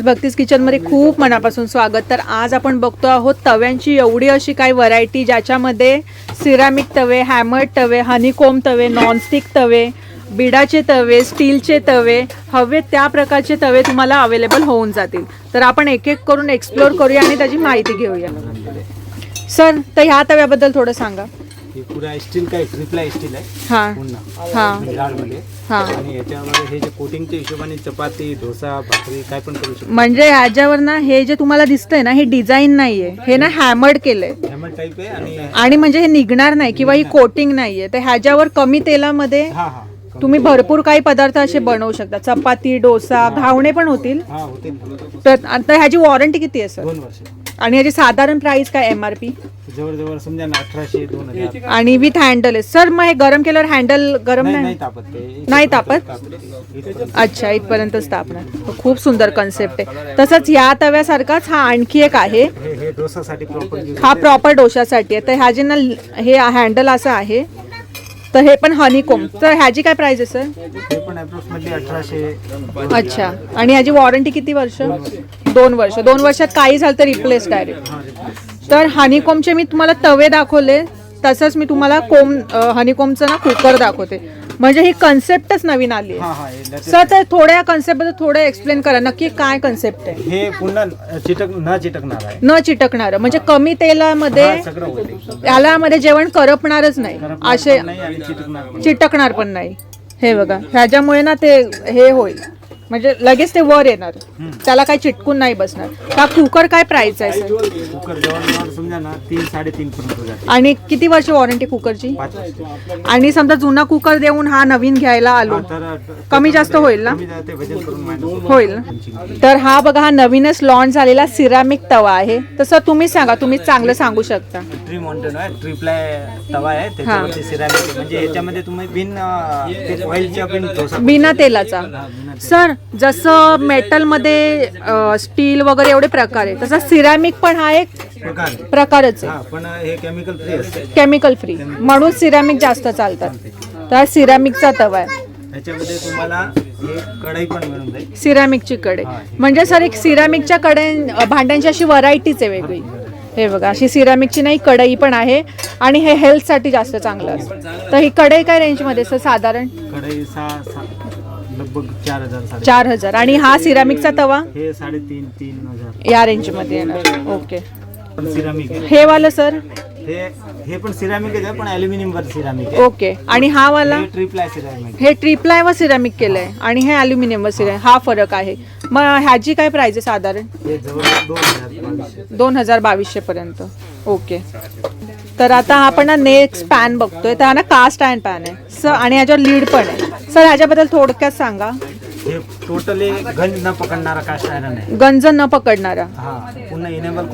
भक्तीस किचनमध्ये खूप मनापासून स्वागत. तर आज आपण बघतो आहोत तव्यांची एवढी अशी काही व्हरायटी ज्याच्यामध्ये सिरामिक तवे हॅमर्ड तवे हनीकोम तवे नॉनस्टिक तवे बिडाचे तवे स्टीलचे तवे हवे त्या प्रकारचे तवे तुम्हाला अवेलेबल होऊन जातील. तर आपण एक एक करून एक्सप्लोर करूया आणि त्याची माहिती घेऊया. सर तर ह्या तव्याबद्दल थोडं सांगा. हे पुरा स्टील काय ट्रिपला स्टील आहे. हां. पुन्हा. हां. हां. आणि याच्यावर हे जे कोटिंगच्या हिशोबाने चपाती डोसा भाकरी काय पण करू शकतो. म्हणजे ह्याच्यावर ना हे जे तुम्हाला दिसतंय ना हे डिझाईन नाहीये. हे ना हॅमर्ड केलंय. हॅमर टाईप आहे आणि आणि म्हणजे हे निघणार नाही किंवा ही कोटिंग नाहीये. तर ह्याच्यावर कमी तेलामध्ये हा हा. तुम्ही भरपूर काही पदार्थ असे बनवू शकता. चपाती डोसा घावणे पण होतील. हा होते तर आता ह्याची वॉरंटी किती आहे सर दोन वर्ष. आणि ह्याची साधारण प्राइस काय एम आर पी जवळजवळ समजा ना अठराशे दोन हजार. आणि विथ हँडल आहे. सर मग हे गरम केल्यावर हँडल गरम नाही नाही? नाही तापत ते. नाही तापत? तापत अच्छा इथपर्यंतच तापणार. खूप सुंदर कन्सेप्ट आहे. तसंच या तव्यासारखाच हा आणखी एक आहे. हे हे डोसासाठी प्रॉपर हा प्रॉपर डोशासाठी आहे. तर ह्या जे ना हे हँडल असं आहे तर हे पण हनीकोम तर ह्याची काय प्राइस आहे सर? हे पण अप्रॉक्सिमेटली अठराशे. अच्छा. आणि ह्याची वॉरंटी किती वर्ष? दोन वर्ष. दोन वर्षात काही झालं तर रिप्लेस डायरेक्ट. तर हनीकोमचे मी तुम्हाला तवे दाखवले. तसंच मी तुम्हाला कोम हनीकोमचं ना कुकर दाखवते. म्हणजे ही कन्सेप्टच नवीन आली. सर तर थोड्या कन्सेप्टबद्दल थोडं एक्सप्लेन करा. नक्की काय कन्सेप्ट आहे? हे पुन्हा चिटक न चिटकणार आहे. न चिटकणारं. म्हणजे कमी तेलामध्ये हा, सगळं होते याला मध्ये जेवण करपणारच नाही. असे. चिटकणार पण नाही. हे बघा. ह्याच्यामुळे ना ते हे होईल. म्हणजे लगेच ते वर येणार. त्याला काही चिटकून नाही बसणार. हा कुकर काय प्राइस आहे सर कुकर समजा ना तीन साडेतीन पर्यंत जाते. आणि किती वर्ष वॉरंटी कुकरची? पाच. आणि समजा जुना कुकर देऊन हा नवीन घ्यायला आलो तर कमी जास्त होईल ना? कमी जाते वजन करून minus होईल ना? तर हा बघा हा नवीनच लॉन्च झालेला सिरामिक तवा आहे. तसं तुम्ही सांगा तुम्ही चांगलं सांगू शकता. ट्री माउंटेन आहे ट्रिपलाय तवा आहे त्याच्यावरती सिरामिक म्हणजे याच्यामध्ये तुम्ही बिन ऑइलच्या बिन डोसा बिना तेलाचा. सर जसं मेटलमध्ये स्टील वगैरे एवढे प्रकार आहे तसं सिरामिक पण हा एक प्रकार आहे. प्रकारच आहे. हा पण हे केमिकल फ्री असते. केमिकल फ्री म्हणून सिरामिक जास्त चालतात. तर हा सिरामिकचा तवा आहे. त्याच्यामध्ये तुम्हाला कढई पण मिळून जाईल. सिरामिकची कडे म्हणजे सर एक सिरामिकच्या कडे भांड्यांची अशी व्हरायटीच आहे वेगळी. हे बघा अशी सिरामिकची नाही कढई पण आहे. आणि हे हेल्थसाठी जास्त चांगलं असतं. तर ही कढई काय रेंजमध्ये सर साधारण? कढई सहा सहा लगभग चार हजार साडे चार हजार. आणि हा सिरामिकचा तवा? हे साडेतीन तीन हजार. या रेंजमध्ये येणार. ओके पण सिरामिक आहे. हे वालं सर हे हे पण सिरामिक आहे पण अल्युमिनियम वर सिरामिक आहे. ओके आणि हा वाला? हे ट्रिपलाय सिरामिक हे ट्रिपलाय व सिरामिक केलंय. आणि हे अल्युमिनियम व सिरामिक हा फरक आहे. मग ह्याची काय प्राइस आहे साधारण? हे दोन हजार बावीसशे. दोन हजार बावीसशे पर्यंत. ओके तर आता आपण ना नेक्स्ट पॅन बघतोय. तर हा ना कास्ट आयर्न पॅन आहे. सर आणि याच्यावर लीड पण आहे. सर ह्याच्याबद्दल थोडक्यात सांगा. हे टोटली गंज न पकडणारा कास्ट आयरन आहे. गंज न पकडणारा. हा पुन्हा इनेबल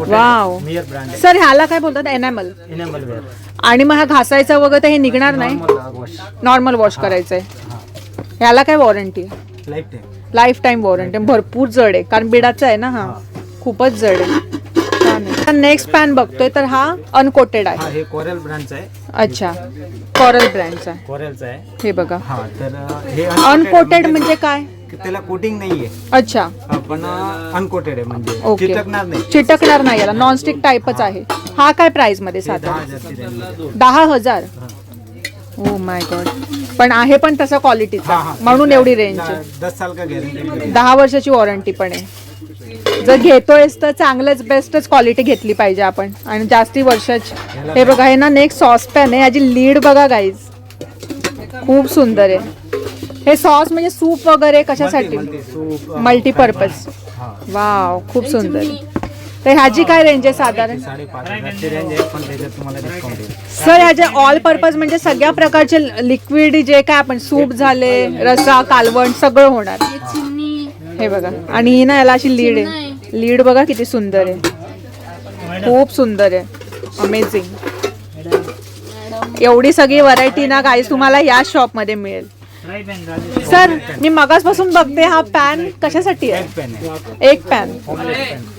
मियर ब्रँड आहे. सर ह्याला काय बोलतात? एनॅमल इनेबल वेअर आणि मग हा घासायचा वगैरे तर हे निघणार नाही? नॉर्मल वॉश नॉर्मल वॉश करायचंय. हा. ह्याला काय warranty life time life time warranty भरपूर जड आहे. कारण बिडाचा आहे ना हा. खूपच जड आहे. नेक्स्ट पॅन बघतोय तर हा अनकोटेड आहे. हा हे कोरेल ब्रँडचा आहे. अच्छा. कॉरल ब्रँडचा आहे. कोरेलचा आहे. हे बघा. हा तर हे अनकोटेड म्हणजे काय? की त्याला कोटिंग नाहीये. अच्छा. पण अनकोटेड आहे म्हणजे. ओके. चिटकणार नाही. चिटकणार नाही याला. नॉनस्टिक टाईपच आहे. हा काय प्राइसमध्ये दहा साधा. दहा हजार. ओ माय गॉड पण आहे पण तसा क्वालिटीचा. म्हणून एवढी रेंज दहा- दस साल का गॅरंटी दहा वर्षाची वॉरंटी पण आहे. जर घेतोयस तर चांगलंच बेस्टच क्वालिटी घेतली पाहिजे आपण. आणि जास्ती वर्षाची. हे बघा हे ना नेक्स्ट सॉसपॅन आहे. याची लीड बघा गाईज खूप सुंदर आहे. हे सॉस म्हणजे सूप वगैरे कशासाठी? सूप मल्टीपर्पज हा. वाव खूप सुंदर. तर ह्याची काय रेंज आहे साधारण? साडेपाच हजारची रेंज आहे पण त्याच्यात तुम्हाला डिस्काउंट येईल सर ह्याचे ऑल पर्पज म्हणजे सगळ्या प्रकारचे लिक्विड जे काय आपण सूप झाले रसा कालवण सगळं होणार. हे बघा. आणि ही ना याला अशी लीड आहे. लीड बघा किती सुंदर आहे. खूप सुंदर आहे. अमेझिंग एवढी सगळी व्हरायटी ना गाईज तुम्हाला या शॉपमध्ये मिळेल. सर मी मगासपासून बघते हा पॅन कशासाठी आहे? पेन आहे. एक पॅन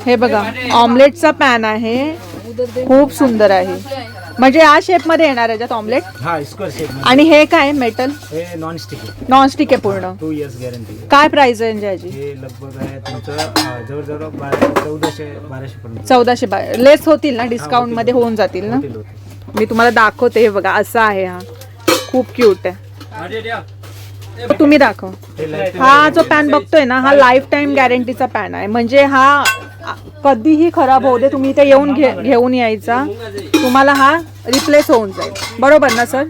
हे बघा ऑमलेटचा पॅन आहे. खूप सुंदर आहे. म्हणजे या शेपमध्ये येणार याच्यात ऑमलेट हा स्क्वेअर शेप आणि हे काय मेटल हे नॉन स्टिक आहे नॉनस्टिक आहे पूर्ण. टू इयर्स गॅरंटी काय प्राइस आहे याची हे आहे चौदाशे लेस होतील ना डिस्काउंटमध्ये होऊन जातील ना. मी तुम्हाला दाखवते हे बघा असा आहे हा. खूप क्यूट आहे. तुम्ही दाखव. हे जो पॅन बघतोय ना हा लाईफ टाईम गॅरंटीचा पॅन आहे. म्हणजे हा कधीही खराब होऊ दे तुम्ही इथे येऊन घे घेऊन यायचा. तुम्हाला हा रिप्लेस होऊन जाईल. बरोबर ना सर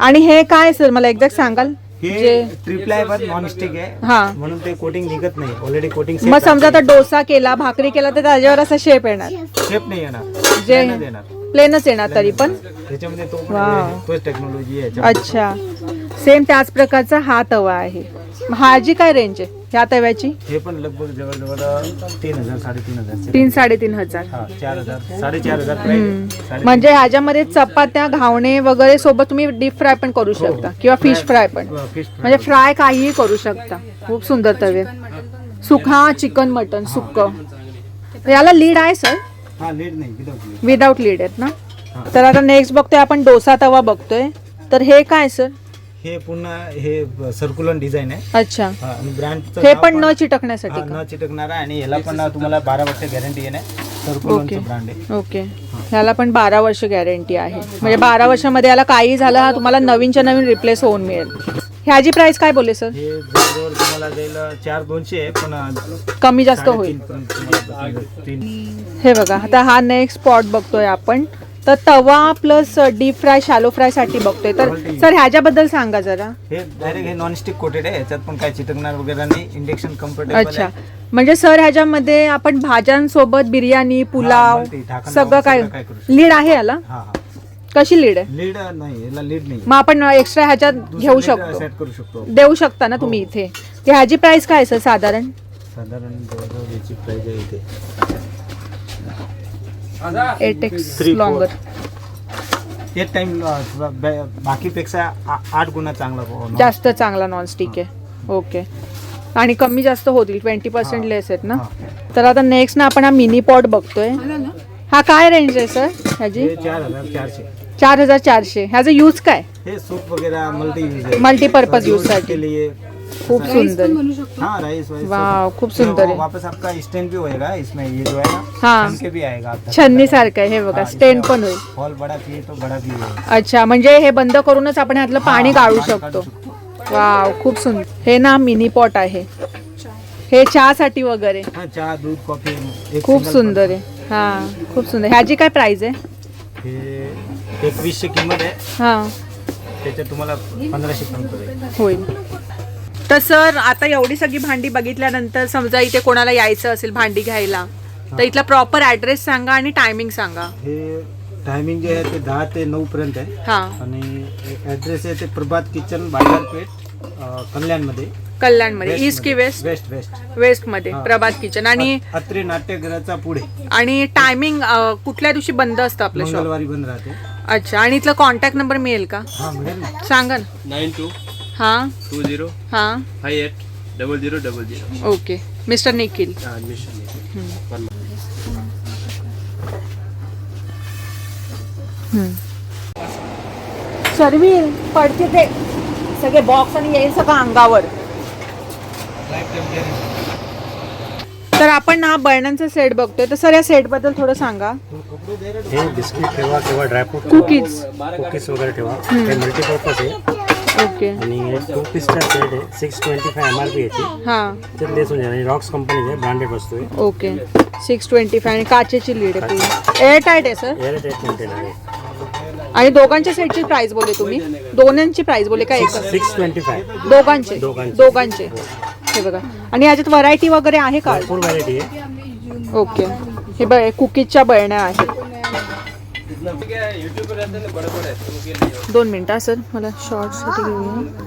आणि हे काय सर मला एक्झॅक्ट सांगाल? जे ट्रिपल आहे पण नॉन स्टिक आहे. हा. म्हणून ते कोटिंग निघत नाही. ऑलरेडी कोटिंग मग समजा आता डोसा केला भाकरी केला तर त्याच्यावर असा शेप येणार. शेप नाही येणार. जे प्लेनच येणार. तरी पण. त्याच्यामध्ये तो टेक्नॉलॉजी आहे. अच्छा. सेम त्याच प्रकारचा हा तवा आहे. ह्याची काय रेंज आहे? ह्या तव्याची? हे पण लगभग जवळजवळ तीन हजार साडेतीन हजार तीन साडेतीन हजार. हा चार हजार साडेचार हजार म्हणजे ह्याच्यामध्ये चपात्या घावणे वगैरे सोबत तुम्ही डीप फ्राय पण करू शकता. किंवा फिश फ्राय पण. fry. म्हणजे फ्राय काहीही करू शकता. खूप सुंदर तवे. सुखा चिकन मटन सुक्क. याला लीड आहे सर हा नाही विदाउट लीड विदाऊट लीड आहेत ना? हा. तर आता नेक्स्ट बघतोय आपण डोसा तवा बघतोय. तर हे काय सर हे पुन्हा हे सर्क्युलर डिझाईन आहे. अच्छा. हा, आणि ब्रँड हे पण न चिटकण्यासाठी का? न चिटकणारा आणि याला पण तुम्हाला बारा वर्ष गॅरंटी आहे ओके. सर्क्युलरचं ब्रँड आहे. ओके. ह्याला पण बारा वर्ष गॅरंटी आहे. म्हणजे बारा वर्षामध्ये याला काही झालं हा तुम्हाला नवीनच्या नवीन रिप्लेस होऊन मिळेल. ह्याची प्राइस काय बोलले सर हे जवळजवळ तुम्हाला जाईल चार दोनशे आहे पण कमी जास्त होईल. साडेतीन पर्यंत तुम्हाला बसून जाईल. तीन हे बघा आता हा नेक्स्ट स्पॉट बघतोय आपण. तर तवा प्लस डीप फ्राय शालो फ्रायसाठी बघतोय. तर सर ह्याच्याबद्दल सांगा जरा. हे डायरेक्ट हे नॉनस्टिक कोटेड आहे. याच्यात पण काय चिटकणार वगैरे नाही. इंडक्शन कम्फर्टेबल अच्छा. म्हणजे सर ह्याच्यामध्ये आपण भाज्यांसोबत बिर्याणी पुलाव ढाकण सगळं लावून काय सगळं काय करू शकतो. लीड आहे याला? हा हा. कशी लीड आहे? लीड नाही याला लीड नाही. मग आपण एक्स्ट्रा ह्याच्यात घेऊ शकतो. सेट करू शकतो. देऊ शकता ना तुम्ही इथे. तर ह्याची प्राइस काय आहे सर साधारण? साधारण जवळजवळ याची प्राइस आहे इथे. Eight Three, four. लॉंगर एक टाइम बाकीपेक्षा आ- आठ गुणा चांगला पोहोचणार. जास्त चांगला नॉनस्टिक आहे. ओके आणि कमी जास्त होतील ट्वेंटी पर्सेंट लेस आहेत ना? हा. तर आता नेक्स्ट ना आपण हा मिनी पॉट बघतोय. हा काय रेंज आहे सर ह्याची? हे चार हजार चारशे. चार हजार चारशे. ह्याचा यूज काय? हे सूप वगैरह मल्टी यूज है Multi-purpose use रोजसाठी. के लिए खूप सुंदर. हाँ राइस वाइस सब। खूप सुंदर है। वापस आपका स्टैंड भी होएगा इसमें ये जो है ना हाँ। छन के भी आएगा आपका छन्नी सारखं आहे हे बघा हाँ, स्टेन इसमें पण होईल. हॉल बड़ा चाहिए तो बड़ा भी है अच्छा म्हणजे हे बंद करूनच आपण ह्यातलं पाणी हा, काढू शकतो. वाव खूप सुंदर. हे ना मिनी पॉट आहे. हे चहासाठी वगैरे. हाँ चाय दूध कॉफी एक खूप single सुंदर आहे. हा खूप सुंदर. ह्याची काय प्राइस आहे? पण. हे एकवीसशे किंमत आहे. हा. त्याच्यात तुम्हाला पंधराशे पर्यंत. होईल. तर सर आता एवढी सगळी भांडी बघितल्यानंतर समजा इथे कोणाला यायचं असेल भांडी घ्यायला तर इथला प्रॉपर ऍड्रेस सांगा आणि टायमिंग सांगा. हे टायमिंग जे आहे ते दहा ते नऊ पर्यंत आहे. हा. आणि ॲड्रेस आहे ते प्रभात किचन बाजारपेठ अं, कल्याणमध्ये. कल्याणमध्ये ईस्ट की वेस्ट वेस्ट वेस्ट वेस्टमध्ये हा. प्रभात किचन आणि अत्रे नाट्यगृहाचा पुढे. आणि टायमिंग कुठल्या दिवशी बंद असतं आपलं शॉप मंगळवारी बंद राहते. अच्छा आणि इथला कॉन्टॅक्ट नंबर मिळेल का? हा मिळेल ना. सांगा ना. नाईन टू हा. Two zero. हा. Five eight. Double zero double zero. Okay. Mister Nikhil. Admission सर्वी पडते ते सगळे बॉक्स आणि येईल सगळं अंगावर. तर आपण हा बर्णनचा सेट बघतोय. तर सर या सेटबद्दल थोडं सांगा. हे बिस्किट ठेवा किंवा ड्रायफ्रूट कुकीज कुकीज वगैरे ठेवा. हे मल्टीपर्पज आहे. ओके. आणि टू पीसचा सेट आहे six twenty five M R P याची हा. त्यात लेस होऊन जाईल रॉक्स कंपनीचे आहे ब्रँडेड वस्तू आहे. ओके. सिक्स ट्वेंटी फाय आणि काचेची लीड आहे पूर्ण. एअर टाईट आहे सर एअर टाईट कंटेनर आहे. आणि दोघांच्या सेटची प्राइस बोले तुम्ही? दोन्हींची प्राइस बोले काय एक सिक्स ट्वेंटी फाय दोघांचे. दोघांचे. दोघांचे. हे बघा. आणि याच्यात व्हरायटी वगैरे आहे का? भरपूर व्हरायटी आहे. ओके. हे बघ कुकीजच्या बळण्या आहेत. दोन मिनिटं सर मला शॉर्टसाठी घेऊया